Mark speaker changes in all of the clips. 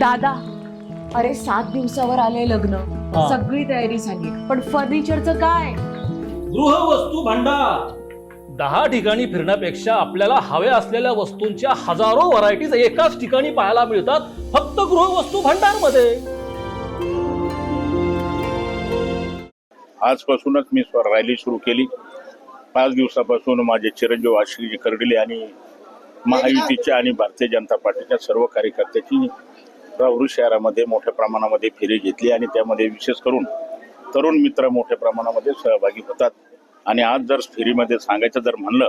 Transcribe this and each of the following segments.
Speaker 1: दादा अरे सात दिवसावर आले लग्न.
Speaker 2: हा.
Speaker 1: सगळी तयारी झाली. पण फर्निचरचं काय?
Speaker 2: गृहवस्तू भांडार. दहा ठिकाणी फिरण्यापेक्षा आपल्याला हव्या असलेल्या वस्तूंच्या हजारो व्हरायटीज एकाच ठिकाणी पाहायला मिळतात फक्त गृहवस्तू भांडारमध्ये
Speaker 3: आजपासूनच मी स्व- रॅली सुरू केली. पाच दिवसापासून माझे चिरंजीव आशिषजी कर्डिले आणि महायुतीच्या आणि भारतीय जनता पार्टीच्या सर्व कार्यकर्त्याची राहुरी शहरामध्ये मोठ्या प्रमाणामध्ये फेरी घेतली आणि त्यामध्ये विशेष करून तरुण मित्र मोठ्या प्रमाणामध्ये सहभागी होतात. आणि आज जर फेरीमध्ये सांगायचं जर म्हणलं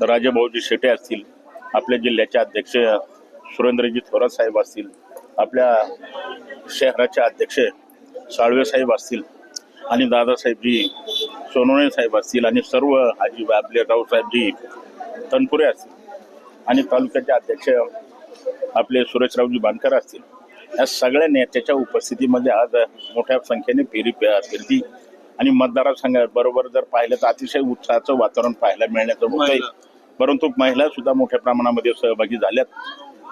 Speaker 3: तर राजेभाऊजी शेटे असतील आपल्या जिल्ह्याचे अध्यक्ष सुरेंद्रजी थोरात साहेब असतील आपल्या शहराचे अध्यक्ष साळवे साहेब असतील आणि दादासाहेबजी सोनवणे साहेब असतील आणि सर्व हाजी आपले रावसाहेबजी तनपुरे असतील आणि तालुक्याचे अध्यक्ष आपले सुरेशरावजी बांधकर असतील या सगळ्या नेत्याच्या उपस्थितीमध्ये आज मोठ्या संख्येने फेरी फिरती आणि मतदारसंघाबरोबर जर पाहिलं तर अतिशय उत्साहाचं वातावरण पाहायला मिळण्याचं होत आहे परंतु महिला सुद्धा मोठ्या प्रमाणामध्ये सहभागी झाल्यात.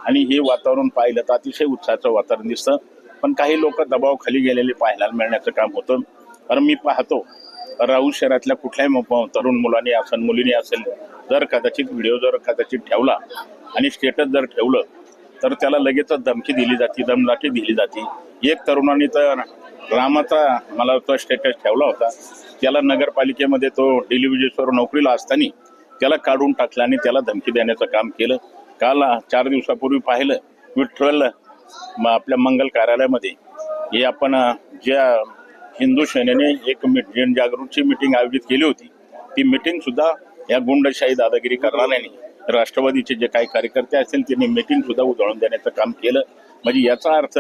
Speaker 3: आणि हे वातावरण पाहिलं तर अतिशय उत्साहाचं वातावरण दिसतं. पण काही लोक दबावाखाली गेलेले पाहायला मिळण्याचं काम होतं. कारण मी पाहतो राहू शहरातल्या कुठल्याही तरुण मुलांनी असेल मुलीने असेल जर कदाचित व्हिडिओ जर कदाचित ठेवला आणि स्टेटस जर ठेवलं तर त्याला लगेचच धमकी दिली जाते दमदाटी दिली जाते. एक तरुणाने तर रामाचा मला तो स्टेटस ठेवला होता. त्याला नगरपालिकेमध्ये तो डिलिव्हरीसवर नोकरीला असताना त्याला काढून टाकलं आणि त्याला धमकी देण्याचं काम केलं. काल चार दिवसापूर्वी पाहिलं विठ्ठल आपल्या मंगल कार्यालयामध्ये हे आपण ज्या हिंदू सेनेने एक मिट जनजागृतीची मिटिंग आयोजित केली होती. ती मीटिंगसुद्धा या गुंडशाही दादागिरी करणाऱ्यांनी राष्ट्रवादीचे जे काही कार्यकर्ते असतील त्यांनी मिटिंग सुद्धा उधळून देण्याचं काम केलं. म्हणजे याचा अर्थ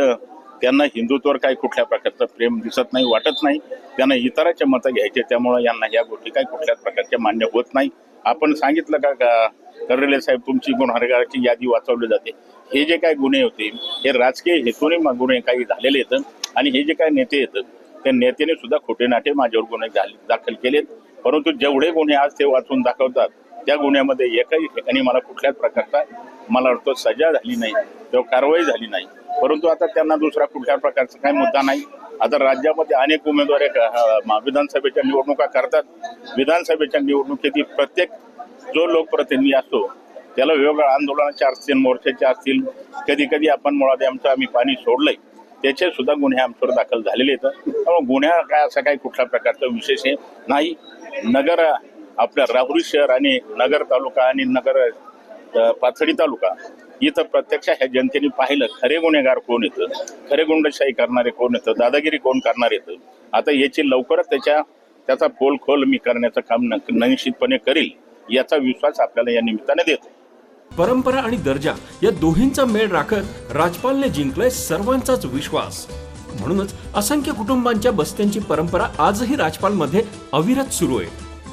Speaker 3: त्यांना हिंदुत्वावर काही कुठल्या प्रकारचं प्रेम दिसत नाही वाटत नाही. त्यांना इतरांचे मतं घ्यायचे त्यामुळे यांना या गोष्टी काही कुठल्याच प्रकारच्या मान्य होत नाही. आपण सांगितलं का का कर्रेले साहेब तुमची गुन्हेगाराची यादी वाचवली जाते. हे जे काय गुन्हे होते हे राजकीय हेतूने गुन्हे काही झालेले आहेत आणि हे जे काही नेते आहेत त्या नेत्याने सुद्धा खोटे नाटे माझ्यावर गुन्हे झाले दाखल केलेत. परंतु जेवढे गुन्हे आज ते वाचून दाखवतात त्या गुन्ह्यामध्ये एकाही ठिकाणी मला कुठल्याच प्रकारचा मला वाटतं सजा झाली नाही किंवा कारवाई झाली नाही. परंतु आता त्यांना दुसरा कुठल्या प्रकारचा काही मुद्दा नाही. आता राज्यामध्ये अनेक उमेदवार विधानसभेच्या निवडणुका करतात. विधानसभेच्या निवडणुकीतील प्रत्येक जो लोकप्रतिनिधी असतो त्याला वेगवेगळ्या आंदोलनाचे असतील मोर्चाचे असतील. कधी कधी आपण मुळात आमचं आम्ही पाणी सोडलंय. त्याचे सुद्धा गुन्हे आमच्यावर दाखल झालेले आहेत. त्यामुळे गुन्हा काय असा काही कुठल्या प्रकारचा विशेष आहे नाही. नगर आपल्या राहुरी शहर आणि नगर तालुका आणि नगर पाथडी तालुका इथं प्रत्यक्ष ह्या जनतेने पाहिलं खरे गुन्हेगार कोण येतं? खरे गुंडशाही करणारे कोण येतं? दादागिरी कोण करणार येतं? आता याची लवकरच त्याच्या त्याचा पोल खोल मी करण्याचं काम निश्चितपणे करील याचा विश्वास आपल्याला या निमित्ताने देतो.
Speaker 4: परंपरा आणि दर्जा या दोन्हींचा मेळ राखत राजपालने जिंकलाय सर्वांचाच विश्वास. म्हणूनच असंख्य कुटुंबांच्या बस्त्यांची परंपरा आजही राजपालमध्ये अविरत सुरू आहे.